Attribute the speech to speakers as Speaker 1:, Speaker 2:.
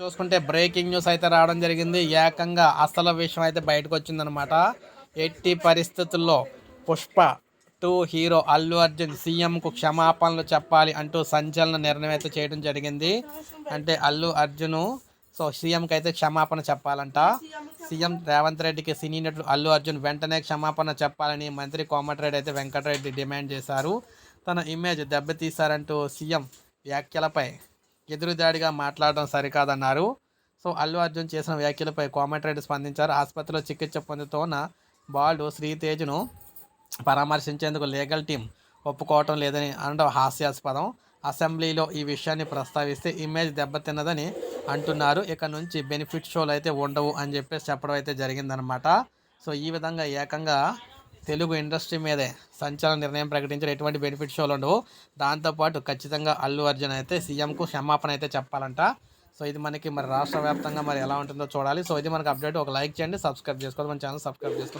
Speaker 1: చూసుకుంటే breaking news అయితే రావడం జరిగింది. ఏకంగా అసలు విషయం అయితే బయటకు వచ్చిందనమాట ఎట్టి పరిస్థితుల్లో పుష్ప టూ హీరో అల్లు అర్జున్ సీఎంకు క్షమాపణలు చెప్పాలి అంటూ సంచలన నిర్ణయం అయితే చేయడం జరిగింది. అంటే అల్లు అర్జును సో సీఎంకి అయితే క్షమాపణ చెప్పాలంట. సీఎం రేవంత్ రెడ్డికి సినీ నటుడు అల్లు అర్జున్ వెంటనే క్షమాపణ చెప్పాలని మంత్రి కోమటిరెడ్డి అయితే వెంకటరెడ్డి డిమాండ్ చేశారు. తన ఇమేజ్ దెబ్బతీశారంటూ సీఎం వ్యాఖ్యలపై ఎదురుదాడిగా మాట్లాడడం సరికాదన్నారు. సో అల్లు అర్జున్ చేసిన వ్యాఖ్యలపై కోమటిరెడ్డి స్పందించారు. ఆసుపత్రిలో చికిత్స పొందుతున్న బాలుడు శ్రీతేజ్ను పరామర్శించేందుకు లీగల్ టీం ఒప్పుకోవటం లేదని అనడం హాస్యాస్పదం. అసెంబ్లీలో ఈ విషయాన్ని ప్రస్తావిస్తే ఇమేజ్ దెబ్బతిన్నదని అంటున్నారు. ఇక నుంచి బెనిఫిట్ షోలు అయితే ఉండవు అని చెప్పేసి చెప్పడం అయితే జరిగిందనమాట సో ఈ విధంగా ఏకంగా తెలుగు ఇండస్ట్రీ మీదే సంచలన నిర్ణయం ప్రకటించిన ఎటువంటి బెనిఫిట్ షోలు ఉండవు. దాంతోపాటు ఖచ్చితంగా అల్లు అర్జున్ అయితే సీఎంకు క్షమాపణ అయితే చెప్పాలంట. సో ఇది మనకి మరి రాష్ట్ర వ్యాప్తంగా మరి ఎలా ఉంటుందో చూడాలి. సో ఇది మనకి అప్డేట్. ఒక లైక్ చేయండి సబ్స్క్రైబ్ చేసుకోవాలి. మన ఛానల్ సబ్స్క్రైబ్ చేసుకోండి.